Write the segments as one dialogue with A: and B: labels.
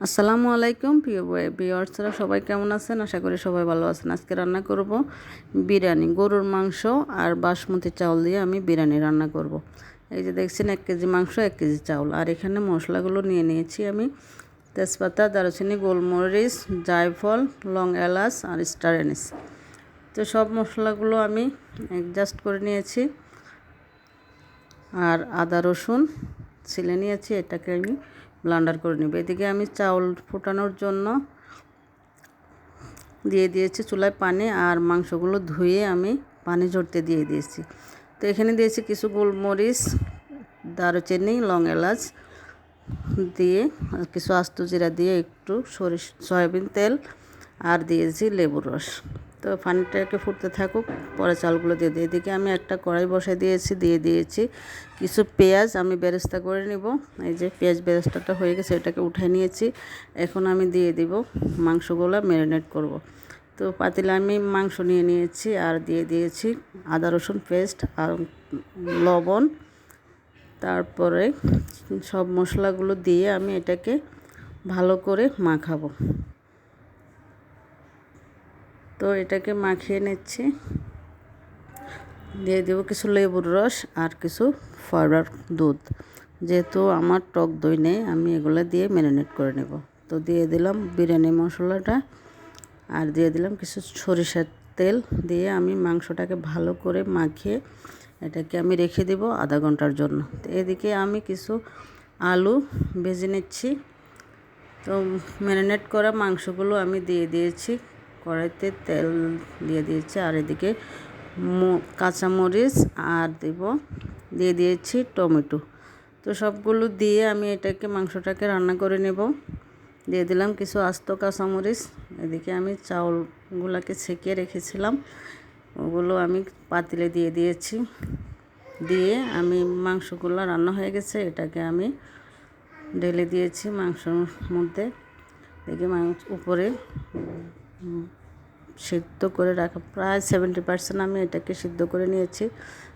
A: আসসালামু আলাইকুম প্রিয় বিয়ার্সরা সবাই কেমন আছেন? আশা করি সবাই ভালো আছেন। আজকে রান্না করব বিরিয়ানি, গরুর মাংস আর বাসমতি চাউল দিয়ে আমি বিরিয়ানি রান্না করব। এই যে দেখছেন, এক কেজি মাংস, এক কেজি চাউল। আর এখানে মশলাগুলো নিয়ে নিয়েছি আমি। তেজপাতা, দারুচিনি, গোলমরিচ, জায়ফল, লং এলাচ আর স্টার এনিস। তো সব মশলাগুলো আমি অ্যাডজাস্ট করে নিয়েছি। আর আদা রসুন ছিলে নিয়েছি, এটাকে আমি ব্লান্ডার করে নেব। এদিকে আমি চাউল ফোটানোর জন্য দিয়ে দিয়েছি চুলায় পানি আর মাংসগুলো ধুয়ে আমি পানি ঝরতে দিয়ে দিয়েছি। তো এখানে দিয়েছি কিছু গোলমরিচ, দারুচিনি, লং এলাচ দিয়ে, কিছু আস্ত জিরা দিয়ে একটু সরিষ, সয়াবিন তেল আর দিয়েছি লেবুর রস। তো পানিটাকে ফুটতে থাকুক, পরে চালগুলো দিয়ে দিই। এদিকে আমি একটা কড়াই বসে দিয়েছি, দিয়ে দিয়েছি কিছু পেঁয়াজ, আমি বেরেস্তা করে নিব। এই যে পেঁয়াজ বেরেস্তাটা হয়ে গেছে, এটাকে উঠে নিয়েছি। এখন আমি দিয়ে দিব মাংসগুলো ম্যারিনেট করব। তো পাতিলে আমি মাংস নিয়ে নিয়েছি আর দিয়ে দিয়েছি আদা, রসুন পেস্ট আর লবণ। তারপরে সব মশলাগুলো দিয়ে আমি এটাকে ভালো করে মাখাবো। তো এটাকে মাখিয়ে নিচ্ছি। দিয়ে দেবো কিছু লেবুর রস আর কিছু ফয়রার দুধ। যেহেতু আমার টক দই নেই, আমি এগুলো দিয়ে ম্যারিনেট করে নেব। তো দিয়ে দিলাম বিরিয়ানি মশলাটা আর দিয়ে দিলাম কিছু সরিষার তেল। দিয়ে আমি মাংসটাকে ভালো করে মাখিয়ে এটাকে আমি রেখে দেব আধা ঘণ্টার জন্য। তো এদিকে আমি কিছু আলু ভেজে নিচ্ছি। তো ম্যারিনেট করা মাংসগুলো আমি দিয়ে দিয়েছি। কড়াইতে তেল দিয়ে দিয়েছি। আর এদিকে কাঁচামরিচ আর দেব, দিয়ে দিয়েছি টমেটো। তো সবগুলো দিয়ে আমি এটাকে, মাংসটাকে রান্না করে নেব। দিয়ে দিলাম কিছু আস্ত কাঁচামরিচ। এদিকে আমি চাউলগুলোকে ছেঁকে রেখেছিলাম। ওগুলো আমি পাতিলে দিয়ে দিয়েছি। দিয়ে আমি মাংসগুলো রান্না হয়ে গেছে। এটাকে আমি ঢেলে দিয়েছি মাংসর মধ্যে। দেখি মাংস, উপরে সিদ্ধ করে রাখা, প্রায় সেভেন্টি পার্সেন্ট আমি এটাকে সিদ্ধ করে নিয়েছি।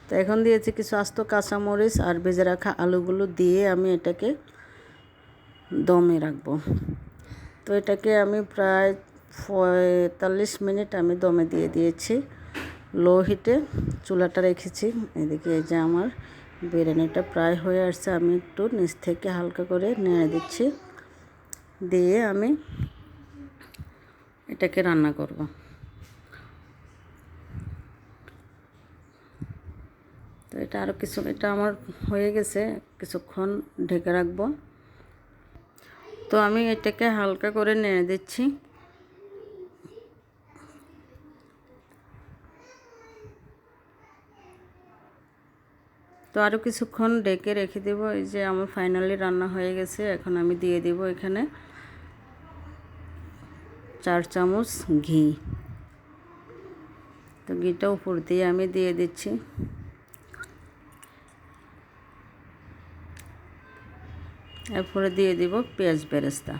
A: তো এখন দিয়েছি কিছু আস্ত কাঁচামরিচ আর ভেজে রাখা আলুগুলো দিয়ে আমি এটাকে দমে রাখব। তো এটাকে আমি প্রায় পঁয়তাল্লিশ মিনিট আমি দমে দিয়ে দিয়েছি। লো হিটে চুলাটা রেখেছি। এদিকে এই যে আমার বিরিয়ানিটা প্রায় হয়ে আসছে। আমি একটু নিচ থেকে হালকা করে নেড়ে দিচ্ছি। দিয়ে আমি এটাকে রান্না করব। তো এটা আরও কিছু এটা আমার হয়ে গেছে, কিছুক্ষণ ঢেকে রাখব। তো আমি এটাকে হালকা করে নেড়ে দিচ্ছি। তো আরও কিছুক্ষণ ডেকে রেখে দেবো, এই যে আমার ফাইনালি রান্না হয়ে গেছে, এখন আমি দিয়ে দেবো এখানে। চার চামচ ঘি। তো ঘিটা উপর দিয়ে আমি দিয়ে দিচ্ছি। এরপরে দিয়ে দিব পেঁয়াজ বেরেস্তা।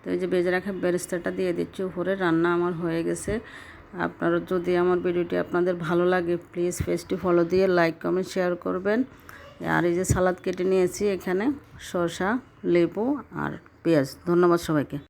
A: তো এই যে বেজে রাখা বেরেস্তাটা দিয়ে দিচ্ছি উপরে। রান্না আমার হয়ে গেছে। আপনারা যদি আমার ভিডিওটি আপনাদের ভালো লাগে প্লিজ পেজটি ফলো দিয়ে লাইক কমেন্ট শেয়ার করবেন। আর এই যে সালাদ কেটে নিয়েছি এখানে শসা লেবু আর পেঁয়াজ। ধন্যবাদ সবাইকে।